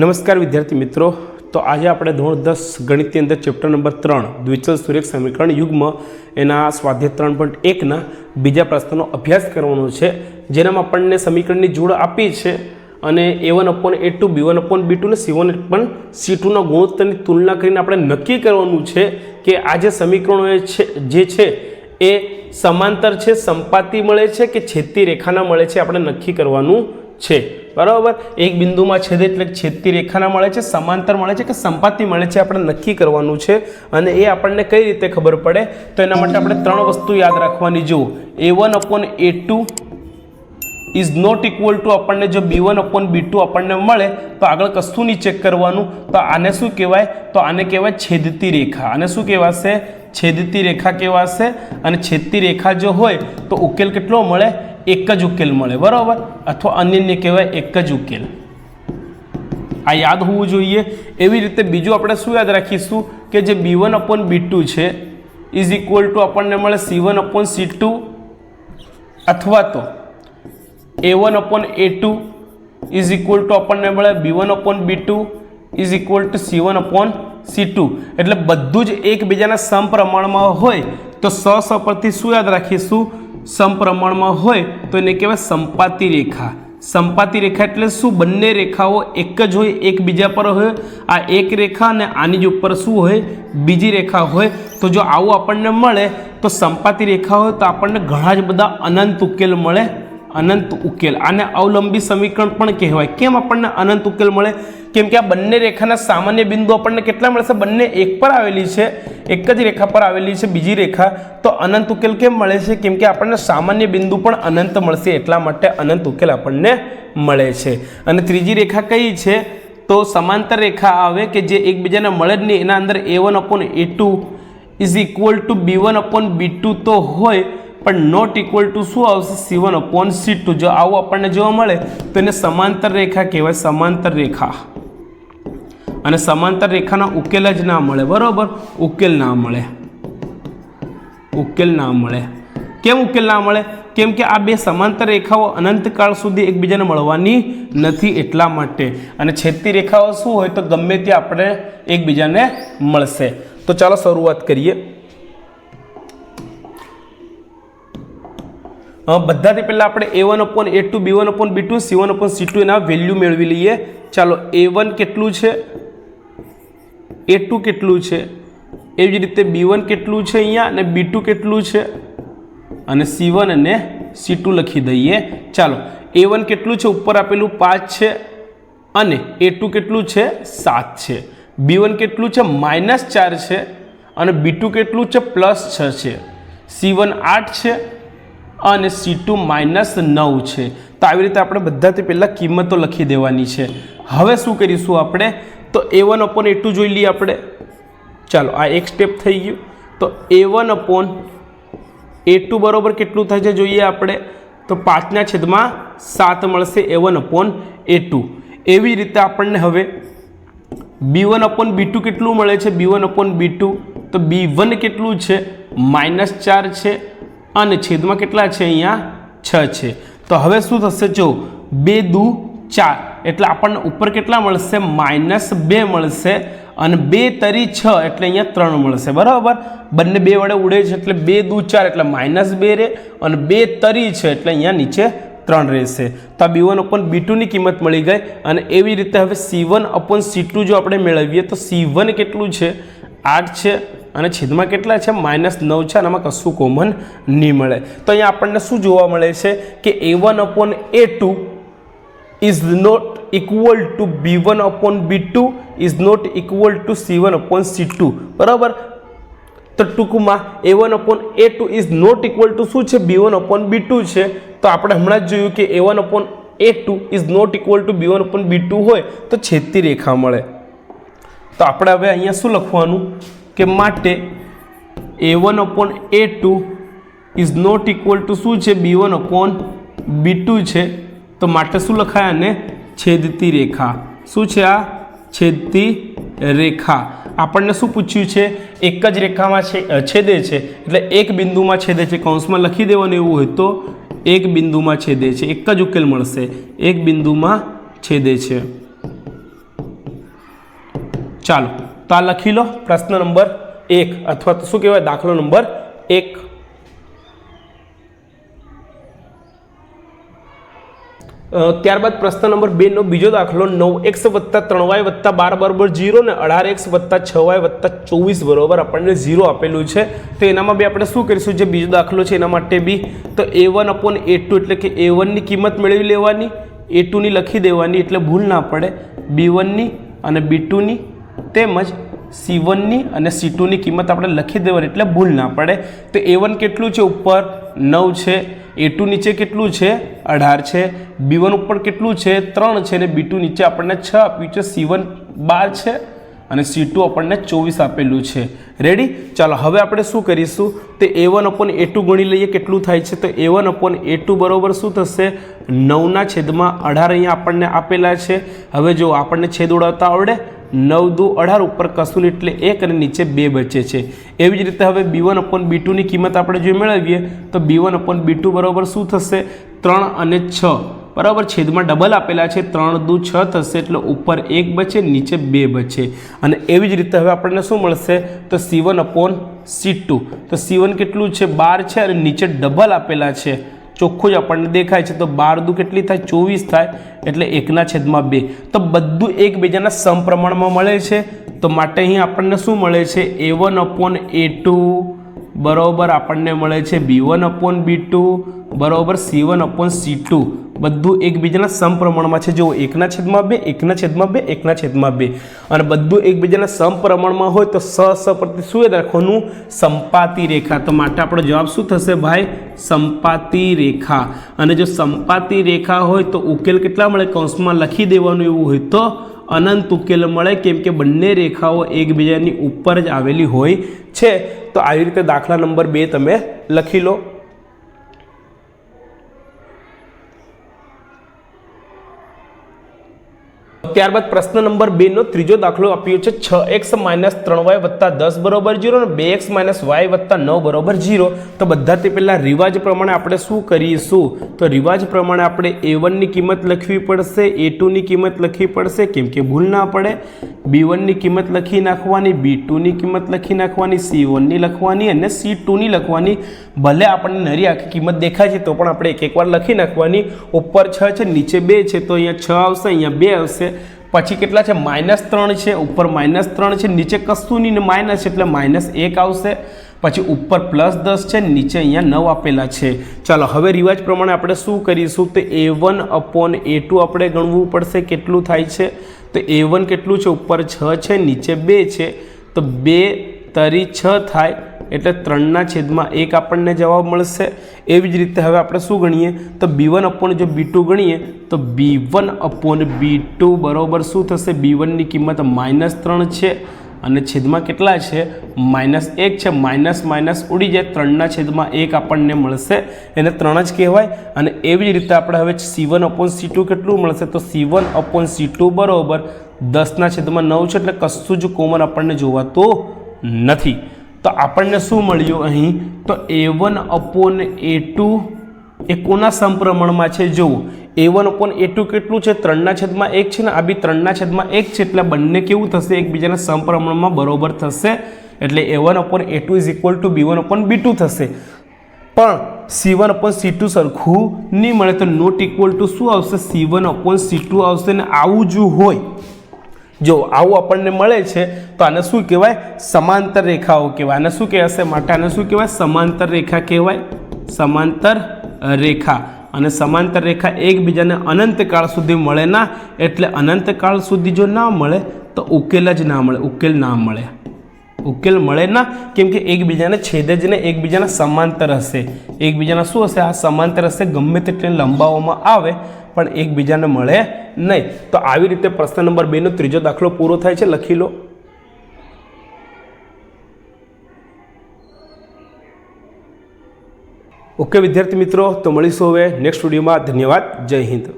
નમસ્કાર વિદ્યાર્થી મિત્રો. તો આજે આપણે ધોરણ દસ ગણિતની અંદર ચેપ્ટર નંબર ત્રણ, દ્વિચલ સુરેખ સમીકરણ યુગ્મ એના સ્વાધ્યાય ત્રણ પોઈન્ટ એકના બીજા પ્રશ્નનો અભ્યાસ કરવાનો છે. જેનામાં આપણને સમીકરણની જોડ આપી છે અને A one upon A two B one upon B two ને સી વન પણ સી ટુના ગુણોત્તરની તુલના કરીને આપણે નક્કી કરવાનું છે કે આ જે સમીકરણો છે, જે છે એ સમાંતર છે, સંપાતી મળે છે કે છેદતી રેખાના મળે છે આપણે નક્કી કરવાનું છે. બરાબર? એક બિંદુમાં છેદ એટલે છેદતી રેખાના મળે છે, સમાંતર મળે છે કે સંપાતી મળે છે આપણે નક્કી કરવાનું છે. અને એ આપણને કઈ રીતે ખબર પડે? તો એના માટે આપણે ત્રણ વસ્તુ યાદ રાખવાની. જુઓ A one upon A two is not equal to આપણને જો B one upon B two આપણને મળે, તો આગળ કશું નહીં ચેક કરવાનું. તો આને શું કહેવાય? તો આને કહેવાય છેદતી રેખા. આને શું કહેવાશે? છેદતી રેખા કહેવાશે અને છેદતી રેખા જો હોય, તો ઉકેલ કેટલો મળે? એક જ ઉકેલ મળે, બરાબર? અથવા અન્યને કહેવાય એક જ ઉકેલ. આ યાદ હોવું જોઈએ. એવી રીતે બીજું આપણે શું યાદ રાખીશું? કે જે B one upon B two છે ઇઝ ઇક્વલ ટુ આપણને મળે C one upon C two અથવા તો A one upon A two is equal to આપણને મળે B one upon B two is equal to C one upon C two એટલે બધું જ એકબીજાના સમપ્રમાણમાં હોય તો સ સ પરથી શું યાદ રાખીશું? સમપ્રમાણમાં હોય તો એને કહેવાય સંપાતી રેખા. સંપાતી રેખા એટલે શું? બંને રેખાઓ એક જ હોય, એકબીજા પર હોય. આ એક રેખા અને આની જ ઉપર શું હોય? બીજી રેખા હોય. તો જો આવું આપણને મળે, તો સંપાતી રેખા હોય તો આપણને ઘણા જ બધા અનંત ઉકેલ મળે. અનંત ઉકેલ. આને અવલંબી સમીકરણ પણ કહેવાય. કેમ આપણને અનંત ઉકેલ મળે? કેમ કે આ બંને રેખાના સામાન્ય બિંદુ આપણને કેટલા મળશે? બંને એક પર આવેલી છે, એક જ રેખા પર આવેલી છે, બીજી રેખા. તો અનંત ઉકેલ કેમ મળે છે? કેમ કે આપણને સામાન્ય બિંદુ પણ અનંત મળશે, એટલા માટે અનંત ઉકેલ આપણને મળે છે. અને ત્રીજી રેખા કઈ છે? તો સમાંતર રેખા આવે કે જે એકબીજાને મળે જ નહીં, એના અંદર A one upon A two is equal to B one upon B two તો હોય પણ નોટ ઇક્વલ ટુ શું આવશે? C one upon C two જો આવું આપણને જોવા મળે, તો એને સમાંતર રેખા કહેવાય, સમાંતર રેખા. અને સમાંતર રેખાના ઉકેલ જ ના મળે, બરાબર? ઉકેલ ના મળે. ઉકેલ ના મળે. કેમ ઉકેલ ના મળે? કેમ કે આ બે સમાંતર રેખાઓ અનંતકાળ સુધી એકબીજાને મળવાની નથી એટલા માટે. અને છેદતી રેખાઓ શું હોય તો ગમે તે આપણે એકબીજાને મળશે. તો ચાલો શરૂઆત કરીએ. બધાથી પહેલાં આપણે A one upon A two B one upon B two C one upon C two એના વેલ્યુ મેળવી લઈએ. ચાલો એ વન કેટલું છે? એ ટુ કેટલું છે? એવી જ રીતે બી વન કેટલું છે અહીંયા અને બી ટુ કેટલું છે? અને સી વન અને સી ટુ લખી દઈએ. ચાલો એ વન કેટલું છે? ઉપર આપેલું પાંચ છે અને એ ટુ કેટલું છે? સાત છે. બી વન કેટલું છે? માઇનસ ચાર છે અને બી ટુ કેટલું છે? પ્લસ છ છે. સી વન આઠ છે અને સી ટુ માઇનસ નવ છે. તો આવી રીતે આપણે બધાથી પહેલાં કિંમતો લખી દેવાની છે. હવે શું કરીશું આપણે? તો એ વન અપોન એ જોઈ લઈએ આપણે. ચાલો, આ એક સ્ટેપ થઈ ગયું. તો A one upon A two બરાબર કેટલું છે જોઈએ આપણે? તો પાંચના છેદમાં સાત મળશે A one upon A two એવી રીતે આપણને હવે B one upon B two કેટલું મળે છે? B one upon B two તો બી વન કેટલું છે? માઇનસ ચાર છે. અને છેદમાં કેટલા છે અહીંયા? છ છે. તો હવે શું થશે જો? બે દુ ચાર. એટલે આપણને ઉપર કેટલા મળશે? માઇનસ બે મળશે અને બે તરી છ એટલે અહીંયા ત્રણ મળશે. બરાબર? બંને બે વડે ઉડે છે એટલે બે દુ ચાર એટલે માઇનસ બે રહે અને બે તરી છે એટલે અહીંયા નીચે ત્રણ રહેશે. તો આ બી વન અપોન બી ટુની કિંમત મળી ગઈ અને એવી રીતે હવે C one upon C two જો આપણે મેળવીએ તો સી વન કેટલું છે? આઠ છે અને છેદમાં કેટલા છે? માઇનસ નવ છે અને આમાં કશું કોમન નહીં મળે. તો અહીંયા આપણને શું જોવા મળે છે કે A one upon A two is not equal to B one upon B two is not equal to C one upon C two બરાબર? તો ટૂંકમાં A one upon A two is not equal to શું છે? B one upon B two છે. તો આપણે હમણાં જ જોયું કે A one upon A two is not equal to B one upon B two હોય, તો છેદતી રેખા મળે. તો આપણે હવે અહીંયા શું લખવાનું? કે માટે A one upon A two is not equal to શું છે? B one upon B two છે. તો માટે શું લખાય આને છેદતી રેખા. શું છે આ? છેદતી રેખા. આપણને શું પૂછ્યું છે? એક જ રેખામાં છે છેદે છે. એટલે એક બિંદુમાં છેદે છે. કૌંસમાં લખી દેવાનું એવું હોય તો એક બિંદુમાં છેદે છે. એક જ ઉકેલ મળશે. એક બિંદુમાં છેદે છે. ચાલો. તો આ લખી લો પ્રશ્ન નંબર એક, અથવા તો શું કહેવાય, દાખલો નંબર એક. ત્યારબાદ પ્રશ્ન નંબર બેનો બીજો દાખલો નવ એક્સ વત્તા ત્રણ વાય વત્તા બાર બરોબર જીરો ને અઢાર એક્સ વત્તા છ વાય વત્તા ચોવીસ બરોબર આપણને ઝીરો આપેલું છે. તો એનામાં બી આપણે શું કરીશું? જે બીજો દાખલો છે એના માટે બી. તો A one upon A two એટલે કે એ વનની કિંમત મેળવી લેવાની, એ ટુની લખી દેવાની એટલે ભૂલ ના પડે. બી વનની અને બી ટુની તેમજ સી વનની અને સી ટુની કિંમત આપણે લખી દેવાની એટલે ભૂલ ના પડે. તો એ વન કેટલું છે ઉપર? નવ છે. એ ટુ નીચે કેટલું છે? અઢાર છે. બી વન ઉપર કેટલું છે? ત્રણ છે. અને બી ટુ નીચે આપણને છ આપ્યું છે. સી વન બાર છે અને સી ટુ આપણને ચોવીસ આપેલું છે. રેડી ચાલો, હવે આપણે શું કરીશું? તો A one upon A two ગણી લઈએ, કેટલું થાય છે? તો A one upon A two બરાબર શું થશે? નવના છેદમાં અઢાર અહીંયા આપણને આપેલા છે. હવે જો આપણને છેદ ઉડાવતા આવડે નવ દુ અઢાર ઉપર કશું એટલે એક અને નીચે બે બચે છે. એવી જ રીતે હવે બી વન અપોન બી ટુની કિંમત આપણે જો મેળવીએ, તો B one upon B two બરાબર શું થશે? ત્રણ અને છ. બરાબર છેદમાં ડબલ આપેલા છે, ત્રણ દુ છ થશે એટલે ઉપર એક બચે, નીચે બે બચે. અને એવી જ રીતે હવે આપણને શું મળશે? તો C one upon C two. તો સી વન કેટલું છે? બાર છે અને નીચે ડબલ આપેલા છે. ચોખ્ખું જ આપણને દેખાય છે. તો બાર દુ કેટલી થાય? ચોવીસ થાય. એટલે એકના છેદમાં બે. તો બધું એકબીજાના સમપ્રમાણમાં મળે છે. તો માટે અહીં આપણને શું મળે છે? A one upon A two બરોબર આપણને મળે છે B one upon B two બરોબર C one upon C two બધું એકબીજાના સમપ્રમાણમાં છે. જો એકના છેદમાં બે, એકના છેદમાં બે, એકના છેદમાં બે. અને બધું એકબીજાના સમપ્રમાણમાં હોય તો સ સ પ્રતિ શું રાખવાનું? સંપાતી રેખા. તો માટે આપણો જવાબ શું થશે ભાઈ? સંપાતી રેખા. અને જો સંપાતી રેખા હોય તો ઉકેલ કેટલા મળે? કૌંસમાં લખી દેવાનું એવું હોય તો અનંત ઉકેલ મળે કેમ કે બંને રેખાઓ એકબીજાની ઉપર જ આવેલી હોય છે. તો આવી રીતે દાખલા નંબર બે તમે લખી લો. ત્યારબાદ પ્રશ્ન નંબર બે નો ત્રીજો દાખલો આપ્યો છે. છ એક્સ માઇનસ ત્રણ વાય વત્તા દસ બરોબર જીરો અને બે એક્સ માઇનસ વાય વત્તા નવ બરોબર જીરો. તો બધાથી પહેલાં રિવાજ પ્રમાણે આપણે શું કરીશું? તો રિવાજ પ્રમાણે આપણે એ વનની કિંમત લખવી પડશે એ ટુની કિંમત લખવી પડશે, કેમ કે ભૂલ ના પડે. બી વનની કિંમત લખી નાખવાની બી ટુની કિંમત લખી નાખવાની સી વનની લખવાની અને સી ટુની લખવાની. ભલે આપણને નરી આખી કિંમત દેખાય છે તો પણ આપણે એક એક વાર લખી નાખવાની. ઉપર છ છે, નીચે બે છે, તો અહીંયા છ આવશે, અહીંયા બે આવશે. પછી કેટલા છે? માઇનસ ત્રણ છે, ઉપર માઇનસ ત્રણ છે, નીચે કશું નહીં માઇનસ એટલે માઇનસ એક આવશે. પછી ઉપર પ્લસ દસ છે, નીચે અહીંયા નવ આપેલા છે. ચાલો, હવે રિવાજ પ્રમાણે આપણે શું કરીશું? તો A one upon A two આપણે ગણવું પડશે કેટલું થાય છે? તો એ વન કેટલું છે? ઉપર છ છે, નીચે બે છે. તો બે તરી છ થાય. એટલે ત્રણના છેદમાં એક આપણને જવાબ મળશે. એવી જ રીતે હવે આપણે શું ગણીએ? તો બી વન અપોન જો બી ટુ ગણીએ, તો B one upon B two બરાબર શું થશે? બી વનની કિંમત માઇનસ ત્રણ છે. અને છેદમાં કેટલા છે? માઇનસ એક છે. માઇનસ માઇનસ ઉડી જાય. ત્રણના છેદમાં એક આપણને મળશે. એને ત્રણ જ કહેવાય. અને એવી જ રીતે આપણે હવે C one upon C two કેટલું મળશે? તો C one upon C two બરાબર દસના છેદમાં નવ છે. એટલે કશું જ કોમન આપણને જોવાતું નથી. તો આપણને શું મળ્યું અહીં? તો A one upon A two એ કોના સંપ્રમણમાં છે? જુઓ. A one upon A two કેટલું છે? ત્રણના છેદમાં એક છે ને આ બી ત્રણના છેદમાં એક છે, એટલે બંને કેવું થશે? એકબીજાના સંપ્રમણમાં બરોબર થશે. એટલે A one upon A two is equal to B one upon B two થશે. પણ C one upon C two સરખું નહીં મળે, તો નોટ ઇક્વલ ટુ શું આવશે? C one upon C two આવશે ને આવું જો હોય. જો આવું આપણને મળે છે, તો આને શું કહેવાય? સમાંતર રેખાઓ કહેવાય. આને શું કહેવાશે માટે? આને શું કહેવાય? સમાંતર રેખા કહેવાય. સમાંતર રેખા. અને સમાંતર રેખા એકબીજાને અનંતકાળ સુધી મળે ના, એટલે અનંતકાળ સુધી જો ના મળે, તો ઉકેલ જ ના મળે. ઉકેલ ના મળે. ઉકેલ મળે ના, કેમ કે એકબીજાને છેદે જ ને એકબીજાના સમાંતર હશે. એકબીજાના શું હશે? આ સમાંતર હશે. ગમે તેટલી લંબાવામાં આવે પણ એકબીજાને મળે નહીં. તો આવી રીતે પ્રશ્ન નંબર બેનો ત્રીજો દાખલો પૂરો થાય છે, લખી લો. ઓકે, વિદ્યાર્થી મિત્રો, તો મળીશું હવે નેક્સ્ટ વિડીયોમાં ધન્યવાદ. જય હિન્દ.